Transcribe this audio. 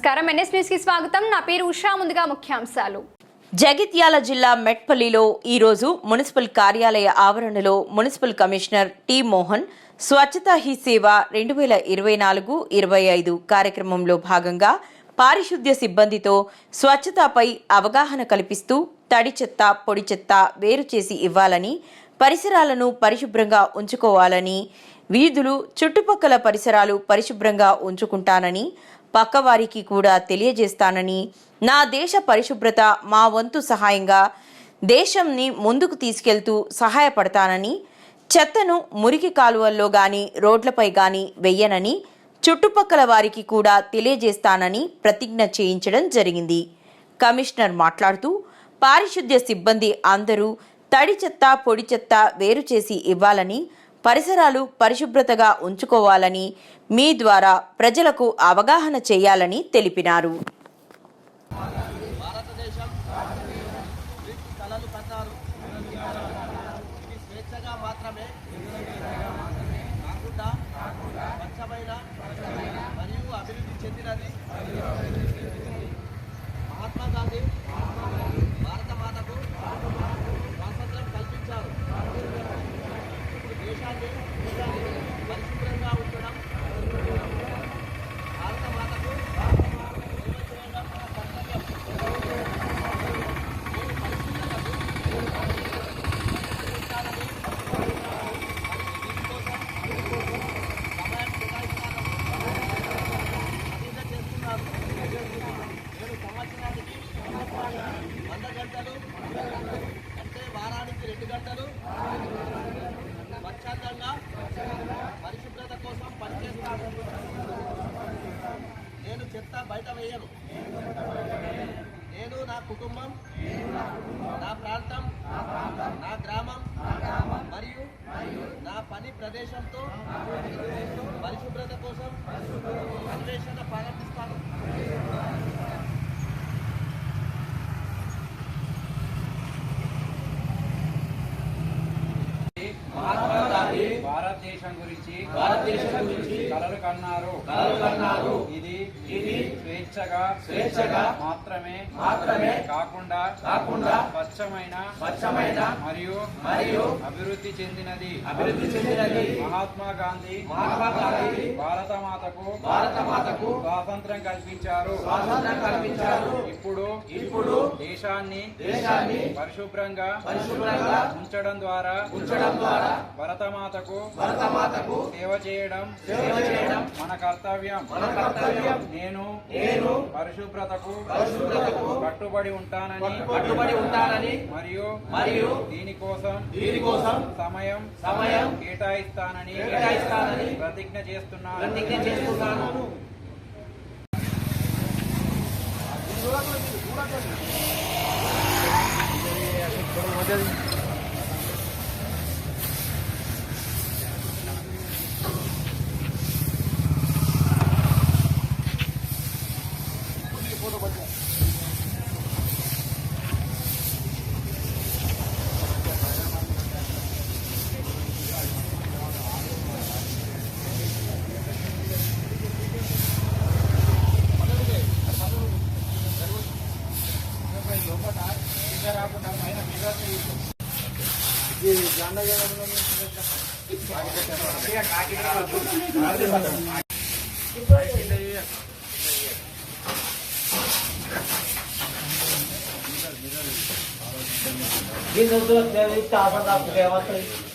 నమస్కారం. ఎన్ఎస్ న్యూస్కి స్వాగతం. నా పేరు ఉషా. ముందుగా ముఖ్యాంశాలు. జగిత్యాల జిల్లా మెట్పల్లిలో ఈరోజు మున్సిపల్ కార్యాలయ ఆవరణలో municipal commissioner T Mohan Swachhata Hi Seva రెండు వేల ఇరవై నాలుగు ఇరవై ఐదు కార్యక్రమంలో భాగంగా పారిశుద్ధ్య సిబ్బందితో స్వచ్ఛతపై అవగాహన కల్పిస్తూ తడి చెత్త పొడి చెత్త వేరు చేసి ఇవ్వాలని పరిసరాలను పరిశుభ్రంగా ఉంచుకోవాలని వీధులు చుట్టుపక్కల పరిసరాలు పరిశుభ్రంగా ఉంచుకుంటానని పక్కవారికి కూడా తెలియజేస్తానని నా దేశ పరిశుభ్రత మా వంతు సహాయంగా దేశంని ముందుకు తీసుకెళ్తూ సహాయపడతానని చెత్తను మురికి కాలువల్లో గాని రోడ్లపై గాని వెయ్యనని చుట్టుపక్కల వారికి కూడా తెలియజేస్తానని ప్రతిజ్ఞ చేయించడం జరిగింది. కమిషనర్ మాట్లాడుతూ పారిశుద్ధ్య సిబ్బంది అందరూ తడి చెత్త పొడి చెత్త వేరు చేసి ఇవ్వాలని పరిసరాలు పరిశుభ్రతగా ఉంచుకోవాలని మీ ద్వారా ప్రజలకు అవగాహన చేయాలని తెలిపినారు. మాత్రమే కాకుండా స్వచ్ఛమైన మరియు అభివృద్ధి చెందినది మహాత్మా గాంధీ భారత మాతకు స్వాతంత్రం కల్పించారు ఇప్పుడు దేశాన్ని పరిశుభ్రంగా ఉంచడం భారత మాతకు సేవ చేయడం మన కర్తవ్యం ఏడు సంవత్సరానికి వంద గంటలు అంటే వారానికి రెండు గంటలు. స్వచ్ఛందంగా పరిశుభ్రత కోసం పనిచేస్తాను. నేను చెత్త బయట వేయను. నేను నా కుటుంబం నా ప్రాంతం నా గ్రామం మరియు నా పని ప్రదేశంతో పరిశుభ్రత కోసం అన్వేషణ ప్రారంభిస్తాను భారతదేశం గురించి భారతదేశం గురించి కలలు కన్నారు. కలలు కన్నారు. ఇది ఇది స్వేచ్ఛగా స్వేచ్ఛగా మాత్రమే మాత్రమే కాకుండా కాకుండా స్వచ్ఛమైన స్వచ్ఛమైన మరియు మరియు అభివృద్ధి చెందినది. అభివృద్ధి చెందినది. మహాత్మా గాంధీ మహాత్మా గాంధీ భారత మాతకు భారత మాతకు స్వాతంత్రం కల్పించారు. స్వాతంత్రం కల్పించారు. ఇప్పుడు ఇప్పుడు దేశాన్ని దేశాన్ని పరిశుభ్రంగా పరిశుభ్రంగా ఉంచడం ద్వారా ఉంచడం ద్వారా భరతమాతకు భరతమాతకు సేవ చేయడం సేవ చేయడం మన కర్తవ్యం. మన కర్తవ్యం. నేను నేను పరిశుభ్రతకు పరిశుభ్రతకు కట్టుబడి ఉంటానని కట్టుబడి ఉంటానని మరియు మరియు దీనికోసం దీనికోసం సమయం సమయం కేటాయిస్తానని కేటాయిస్తానని ప్రతిజ్ఞ చేస్తున్నాను. ప్రతిజ్ఞ చేస్తున్నాను. ये जाना जाना ये दोस्तों आपको क्या बात है